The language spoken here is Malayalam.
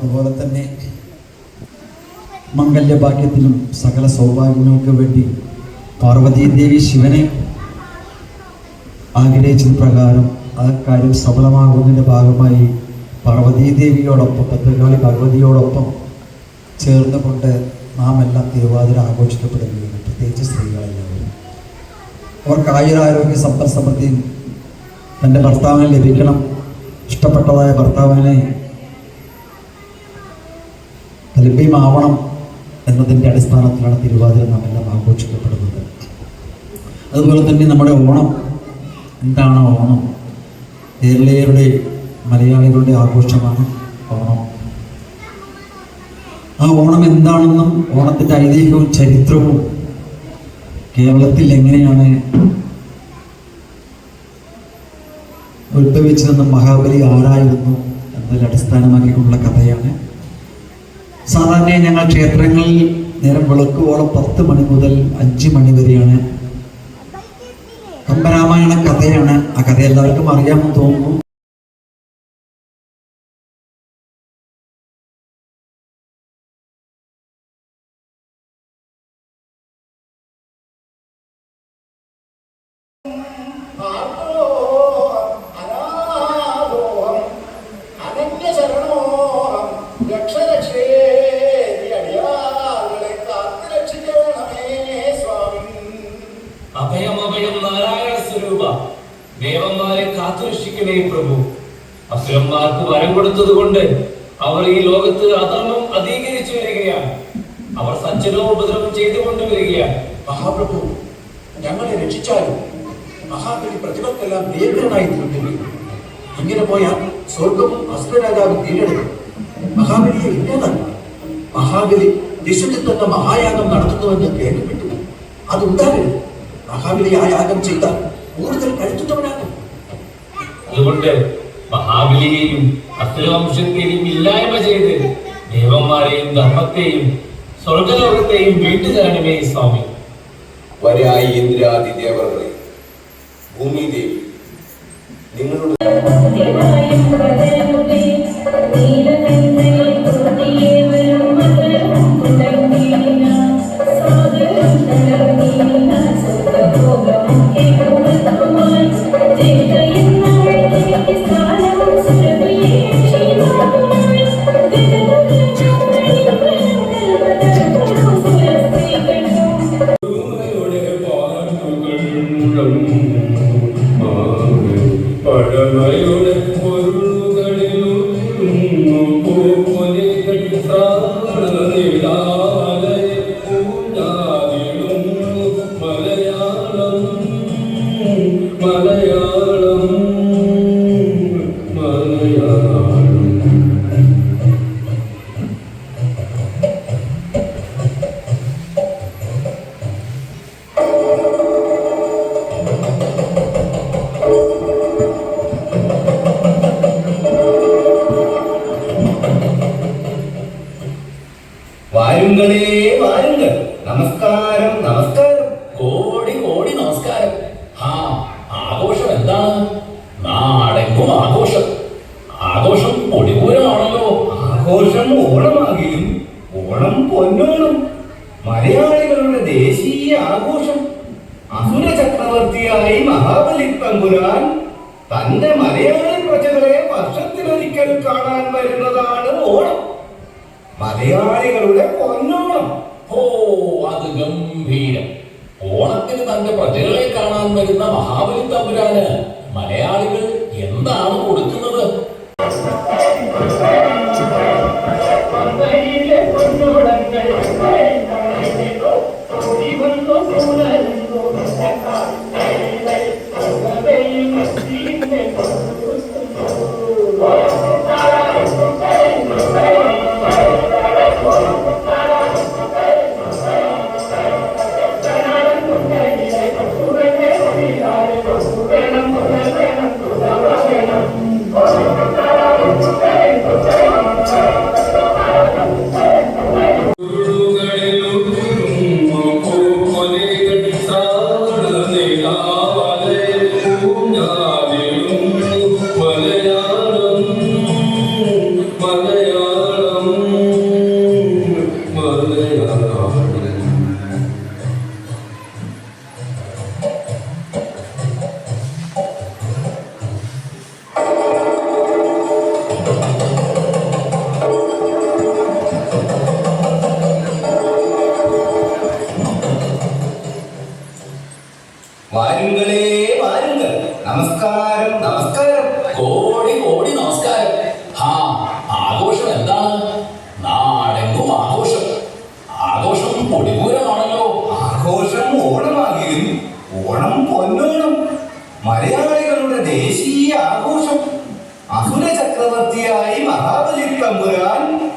അതുപോലെ തന്നെ മംഗല്യഭാഗ്യത്തിനും സകല സൗഭാഗ്യങ്ങൾക്കും വേണ്ടി പാർവതീദേവി ശിവനെ ആഗ്രഹിച്ചത് പ്രകാരം ആ കാര്യം സഫലമാകുന്നതിന്റെ ഭാഗമായി പാർവതീദേവിയോടൊപ്പം ഭദ്രകാളി പാർവതിയോടൊപ്പം ചേർന്നുകൊണ്ട് നാം എല്ലാം തിരുവാതിര ആഘോഷിക്കപ്പെടുകയാണ്. പ്രത്യേകിച്ച് സ്ത്രീകളെല്ലാവരും. അവർക്ക് ആയുരാരോഗ്യ സമ്പൽ സമൃദ്ധിയും തന്റെ ഭർത്താവിനെ ലഭിക്കണം. ഇഷ്ടപ്പെട്ടതായ ഭർത്താവിനെ ലഭ്യമാവണം എന്നതിന്റെ അടിസ്ഥാനത്തിലാണ് തിരുവാതിര നാം എല്ലാം ആഘോഷിക്കപ്പെടുന്നത്. അതുപോലെ തന്നെ നമ്മുടെ ഓണം. എന്താണ് ഓണം? കേരളീയരുടെ മലയാളികളുടെ ആഘോഷമാണ് ഓണം. ആ ഓണം എന്താണെന്നും ഓണത്തിന്റെ ഐതിഹ്യവും ചരിത്രവും കേരളത്തിൽ എങ്ങനെയാണ് ഉത്ഭവിച്ചതെന്നും മഹാബലി ആരായിരുന്നു എന്നതിൽ അടിസ്ഥാനമാക്കിക്കൊണ്ടുള്ള കഥയാണ് സാധാരണ ഞങ്ങൾ ക്ഷേത്രങ്ങളിൽ നേരം വിളക്കുവോളം പത്ത് മണി മുതൽ അഞ്ച് മണി വരെയാണ്. കമ്പരാമായണ കഥയാണ് ആ കഥ. എല്ലാവർക്കും അറിയാമെന്ന് തോന്നുന്നു. അഭയം നാരായണ സ്വരൂപ. ദേവന്മാരെ കാത്തുരക്ഷിക്കണേ പ്രഭു. അസുരന്മാർക്ക് വരം കൊടുത്തത് കൊണ്ട് അവർ ഈ ലോകത്ത് അധർമ്മം അധീകരിച്ചു വരികയാണ്. അവർ സജ്ജനോപദ്രവം ചെയ്തുകൊണ്ട് വരികയാണ്. മഹാപ്രഭു ഞങ്ങളെ രക്ഷിച്ചാലും മഹാബലി പ്രതിഭക്കെല്ലാം ഭീകരനായി തീർന്നില്ല? ഇങ്ങനെ പോയാൽ സ്വർഗവും അസുരരാജാവും കീഴടക്കും മഹാബലിയെ ഇല്ലാതാക്കും. മഹാബലി ദിശത്തിൽ തന്നെ മഹായാഗം നടത്തുന്നുവെന്ന് കേൾക്കപ്പെട്ടു. അതുണ്ടാകരുത് മഹാബലി ആ യാഗം ചെയ്താൽ കൂടുതൽ കരുത്തുറ്റവനാകും അതുകൊണ്ട് മഹാബലിയെയും അസുരവംശത്തെയും ഇല്ലായ്മ ചെയ്ത് ദേവന്മാരെയും ധർമ്മത്തെയും സ്വർഗലോകത്തെയും വീട്ടുതരണമേ സ്വാമി. വരായി ഇന്ദ്രാദി ദേവകളെ ഭൂമിദേവി നിങ്ങളുടെ പഴമയുടെ പൊരുളുകളിലും ഓണം പൊന്നോണം മലയാളികളുടെ ദേശീയ ആഘോഷം. അസുര ചക്രവർത്തിയായി മഹാബലി തമ്പുരാൻ തന്റെ മലയാളി പ്രജകളെ വർഷത്തിലൊരിക്കൽ കാണാൻ വരുന്നതാണ് ഓണം. മലയാളികളുടെ പൊന്നോണം. ഓ അത് ഗംഭീരം. ഓണത്തിന് തന്റെ പ്രജകളെ കാണാൻ വരുന്ന മഹാബലി തമ്പുരാന് മലയാളികൾ എന്താണ് കൊടുക്കുന്നത്? വാരുങ്ങളെ വാരുങ്ങൾ നമസ്കാരം നമസ്കാരം. കോടി കോടി നമസ്കാരം. ഓണം പൊന്നോണം. മലയാളികളുടെ ദേശീയ ആഘോഷം. അസുര ചക്രവർത്തിയായി മഹാബലി തമ്പുരാൻ